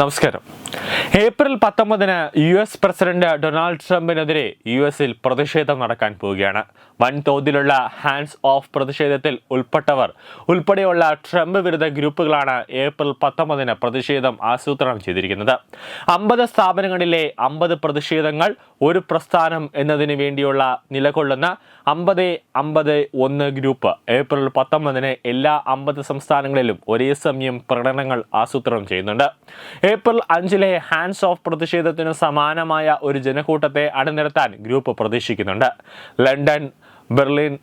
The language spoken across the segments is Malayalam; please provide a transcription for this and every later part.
നമസ്കാരം. ഏപ്രിൽ പത്തൊമ്പതിന് യു എസ് പ്രസിഡന്റ് ഡൊണാൾഡ് ട്രംപിനെതിരെ യു എസിൽ പ്രതിഷേധം നടക്കാൻ പോവുകയാണ്. വൻതോതിലുള്ള ഹാൻഡ്സ് ഓഫ് പ്രതിഷേധത്തിൽ ഉൾപ്പെട്ടവർ ഉൾപ്പെടെയുള്ള ട്രംപ് വിരുദ്ധ ഗ്രൂപ്പുകളാണ് ഏപ്രിൽ പത്തൊമ്പതിന് പ്രതിഷേധം ആസൂത്രണം ചെയ്തിരിക്കുന്നത്. അമ്പത് സ്ഥാപനങ്ങളിലെ അമ്പത് പ്രതിഷേധങ്ങൾ ഒരു പ്രസ്ഥാനം എന്നതിന് വേണ്ടിയുള്ള നിലകൊള്ളുന്ന അമ്പത് അമ്പത് ഒന്ന് ഗ്രൂപ്പ് ഏപ്രിൽ പത്തൊമ്പതിന് എല്ലാ അമ്പത് സംസ്ഥാനങ്ങളിലും ഒരേ സമയം പ്രകടനങ്ങൾ ആസൂത്രണം ചെയ്യുന്നുണ്ട്. ഏപ്രിൽ അഞ്ചിലെ ഹാൻഡ്സ് ഓഫ് പ്രതിഷേധത്തിന് സമാനമായ ഒരു ജനക്കൂട്ടത്തെ അണിനിരത്താൻ ഗ്രൂപ്പ് പ്രതീക്ഷിക്കുന്നുണ്ട്. ലണ്ടൻ ബെർലിൻ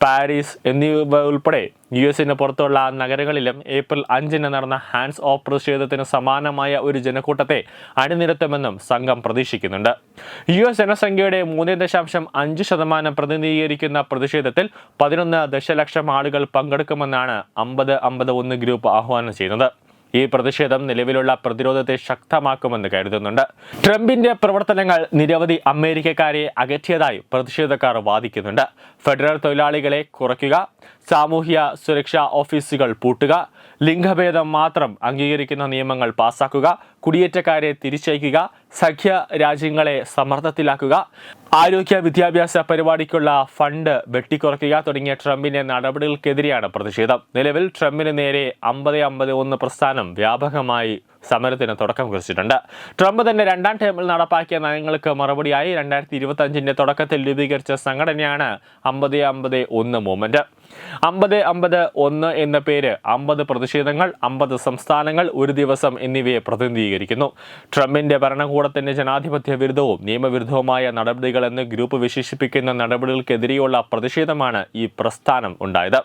പാരീസ് എന്നിവ ഉൾപ്പെടെ യു എസിന് പുറത്തുള്ള നഗരങ്ങളിലും ഏപ്രിൽ അഞ്ചിന് നടന്ന ഹാൻഡ്സ് ഓഫ് പ്രതിഷേധത്തിന് സമാനമായ ഒരു ജനക്കൂട്ടത്തെ അണിനിരത്തുമെന്നും സംഘം പ്രതീക്ഷിക്കുന്നുണ്ട്. യു എസ് ജനസംഖ്യയുടെ മൂന്ന് ദശാംശം അഞ്ച് ശതമാനം പ്രതിനിധീകരിക്കുന്ന പ്രതിഷേധത്തിൽ പതിനൊന്ന് ദശലക്ഷം ആളുകൾ പങ്കെടുക്കുമെന്നാണ് അമ്പത് അമ്പത് ഒന്ന് ഗ്രൂപ്പ് ആഹ്വാനം ചെയ്യുന്നത്. ഈ പ്രതിഷേധം നിലവിലുള്ള പ്രതിരോധത്തെ ശക്തമാക്കുമെന്ന് കരുതുന്നുണ്ട്. ട്രംപിന്റെ പ്രവർത്തനങ്ങൾ നിരവധി അമേരിക്കക്കാരെ അകറ്റിയതായി പ്രതിഷേധക്കാർ വാദിക്കുന്നുണ്ട്. ഫെഡറൽ തൊഴിലാളികളെ കുറയ്ക്കുക സാമൂഹ്യ സുരക്ഷാ ഓഫീസുകൾ പൂട്ടുക ലിംഗഭേദം മാത്രം അംഗീകരിക്കുന്ന നിയമങ്ങൾ പാസാക്കുക കുടിയേറ്റക്കാരെ തിരിച്ചയക്കുക സഖ്യ രാജ്യങ്ങളെ സമ്മർദ്ദത്തിലാക്കുക ആരോഗ്യ വിദ്യാഭ്യാസ പരിപാടിക്കുള്ള ഫണ്ട് വെട്ടിക്കുറയ്ക്കുക തുടങ്ങിയ ട്രംപിന്റെ നടപടികൾക്കെതിരെയാണ് പ്രതിഷേധം. നിലവിൽ ട്രംപിന് നേരെ അമ്പത് അമ്പത് ഒന്ന് പ്രസ്ഥാനം വ്യാപകമായി സമരത്തിന് തുടക്കം കുറിച്ചിട്ടുണ്ട്. ട്രംപ് തന്നെ രണ്ടാം ടേമിൽ നടപ്പാക്കിയ നയങ്ങൾക്ക് മറുപടിയായി രണ്ടായിരത്തി ഇരുപത്തി അഞ്ചിന്റെ തുടക്കത്തിൽ രൂപീകരിച്ച സംഘടനയാണ് അമ്പത് അമ്പത് ഒന്ന് മൂവ്മെന്റ്. അമ്പത് അമ്പത് ഒന്ന് എന്ന പേര് അമ്പത് പ്രതിഷേധങ്ങൾ അമ്പത് സംസ്ഥാനങ്ങൾ ഒരു ദിവസം എന്നിവയെ പ്രതിനിധീകരിക്കുന്നു. ട്രംപിന്റെ ഭരണകൂടത്തിന്റെ ജനാധിപത്യ വിരുദ്ധവും നിയമവിരുദ്ധവുമായ നടപടികളെന്ന് ഗ്രൂപ്പ് വിശേഷിപ്പിക്കുന്ന നടപടികൾക്കെതിരെയുള്ള പ്രതിഷേധമാണ് ഈ പ്രസ്ഥാനം ഉണ്ടായത്.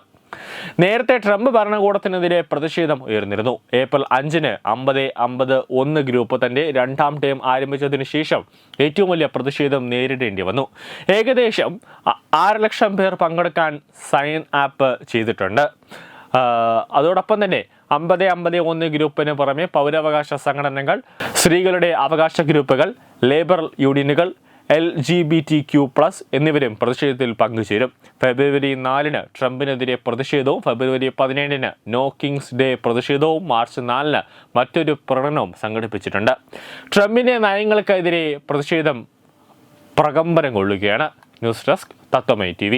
നേരത്തെ ട്രംപ് ഭരണകൂടത്തിനെതിരെ പ്രതിഷേധം ഉയർന്നിരുന്നു. ഏപ്രിൽ അഞ്ചിന് അമ്പത് അമ്പത് ഒന്ന് ഗ്രൂപ്പ് തന്റെ രണ്ടാം ടേം ആരംഭിച്ചതിനു ശേഷം ഏറ്റവും വലിയ പ്രതിഷേധം നേരിടേണ്ടി വന്നു. ഏകദേശം ആറ് ലക്ഷം പേർ പങ്കെടുക്കാൻ സൈൻ ആപ്പ് ചെയ്തിട്ടുണ്ട്. അതോടൊപ്പം തന്നെ അമ്പത് അമ്പത് ഒന്ന് ഗ്രൂപ്പിന് പുറമെ പൗരാവകാശ സംഘടനകൾ സ്ത്രീകളുടെ അവകാശ ഗ്രൂപ്പുകൾ ലേബർ യൂണിയനുകൾ L G B T Q plus എന്നിവരും പ്രതിഷേധത്തിൽ പങ്കുചേരും. ഫെബ്രുവരി നാലിന് ട്രംപിനെതിരെ പ്രതിഷേധവും ഫെബ്രുവരി പതിനേഴിന് നോ കിങ്സ് ഡേ പ്രതിഷേധവും മാർച്ച് നാലിന് മറ്റൊരു പ്രകടനവും സംഘടിപ്പിച്ചിട്ടുണ്ട്. ട്രംപിന്റെ നയങ്ങൾക്കെതിരെ പ്രതിഷേധം പ്രകമ്പനം കൊള്ളുകയാണ്. ന്യൂസ് ഡെസ്ക് തത്വമൈ ടി